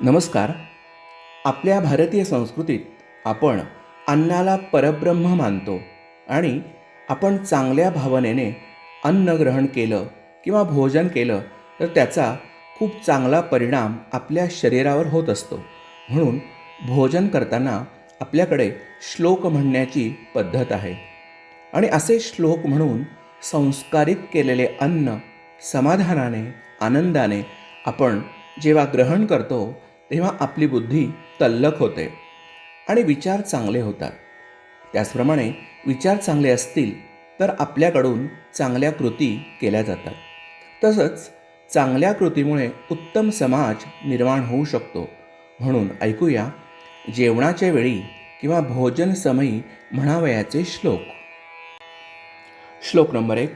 नमस्कार. आपल्या भारतीय संस्कृतीत आपण अन्नाला परब्रह्म मानतो आणि आपण चांगल्या भावनेने अन्न ग्रहण केलं किंवा भोजन केलं तर त्याचा खूप चांगला परिणाम आपल्या शरीरावर होत असतो. म्हणून भोजन करताना आपल्याकडे श्लोक म्हणण्याची पद्धत आहे. आणि असे श्लोक म्हणून संस्कारित केलेले अन्न समाधानाने आनंदाने आपण जेव्हा ग्रहण करतो तेव्हा आपली बुद्धी तल्लख होते आणि विचार चांगले होतात. त्याचप्रमाणे विचार चांगले असतील तर आपल्याकडून चांगल्या कृती केल्या जातात. तसंच चांगल्या कृतीमुळे उत्तम समाज निर्माण होऊ शकतो. म्हणून ऐकूया जेवणाच्या वेळी किंवा भोजन समयी म्हणावयाचे श्लोक. श्लोक नंबर एक.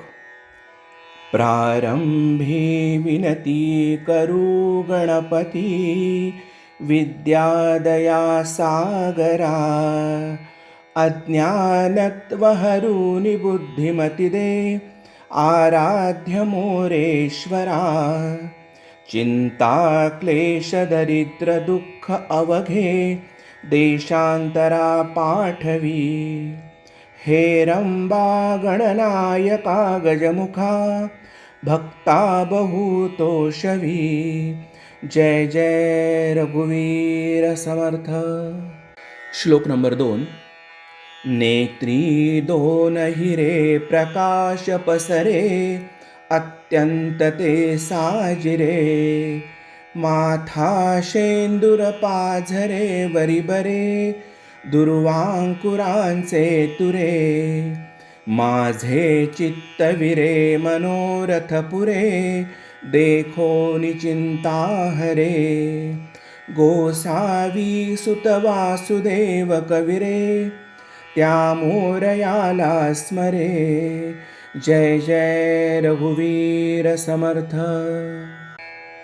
प्रारम्भे विनती करु गणपती विद्यादया सागरा अज्ञानत्वहरू निबुद्धिमतिदे आराध्य मोरेश्वरा अवघे देशान्तरा पाठवी। हेरंबा गणनायका गजमुखा भक्ता बहुतोषवी जय जय रघुवीर समर्थ। श्लोक नंबर दोन नेत्री दोन हिरे प्रकाश पसरे अत्यंत ते साजिरे माथा शेंदूर पाझरे बरिबरे दुर्वांकुरांचे तुरे माझे चित्तविरे मनोरथ पुरे देखो निचिंता हरे. गोसावी सुत वासुदेव कविरे त्या मोरयाला स्मरे. जय जय रघुवीर समर्थ.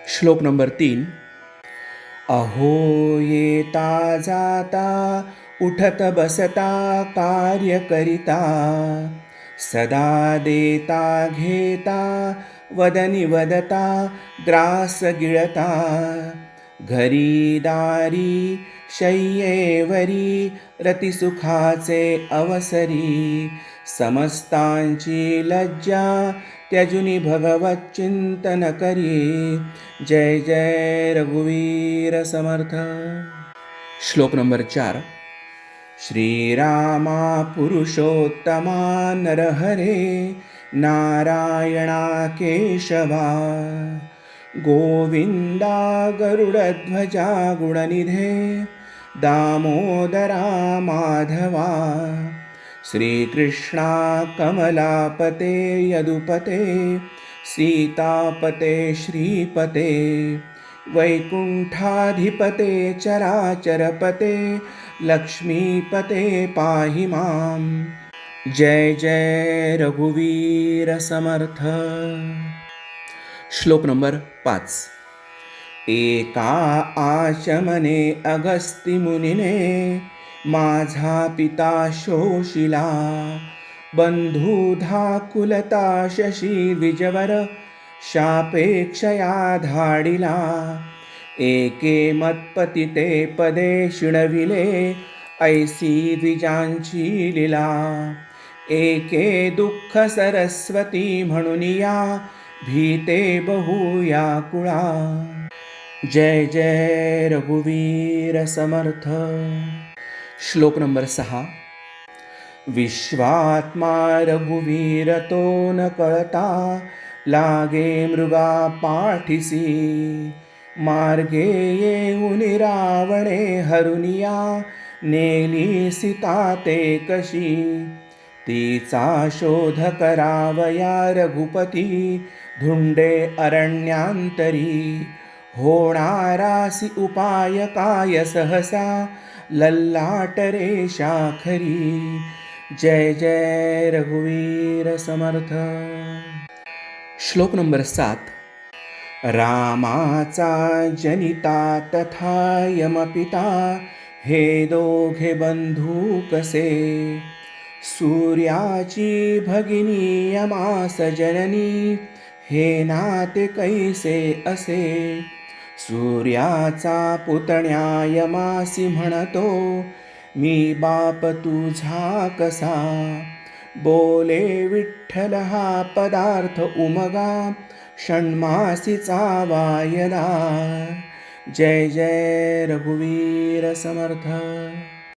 श्लोक नंबर तीन. अहो येता जाता उठत बसता कार्य करिता सदा देता घेता वदनी वदता ग्रास गिळता. घरी दारी शय्येवरी रतिसुखाचे अवसरी समस्तांची लज्जा त्यजुनी भगवत चिंतन करी. जय जय रघुवीर समर्थ. श्लोक नंबर चार. श्रीरामा पुरुषोत्तमा नरहरे नारायणा केशवा गोविंदा गरुडध्वजा गुणनिधे दामोदरा माधवा श्रीकृष्णा कमलापते यदुपते सीतापते श्रीपते वैकुण्ठाधिपते चराचरपते लक्ष्मीपते पाहि मां जय जय रघुवीर समर्थ। श्लोक नंबर पाच। एका आचमने अगस्तिमुनिने माझा पिता शोशिला बंधू कुलता शशी विजवर शापेक्षया धाडिला. एके मत्पतिते पदे शिणविले ऐसी द्विजांची लीला. एके दुःख सरस्वती म्हणून या भीते बहुया कुळा. जय जय रघुवीर समर्थ. श्लोक नंबर सहा. विश्वात्मा रघुवीर तो न कळता लागे मृगा पाठीसी मार्गे येऊन रावणे हरुनिया नेली सीता ते कशी? तिचा शोध करावया रघुपती धुंडे अरण्यान्तरी होणारासी उपाय काय सहसा? लल्लाट रे शाखरी जय जय रघुवीर समर्थ। श्लोक नंबर सात. रामाचा जनिता तथा यमपिता हे दोघे बंधू कसे? सूर्याची भगिनी यमास जननी हे नाते कैसे असे? सूर्याचा पुतण्या यमासी म्हणतो मी बाप तुझा कसा? बोले विठ्ठल हा पदार्थ उमगा षण्मासीचा वायदा. जय जय रघुवीर समर्थ.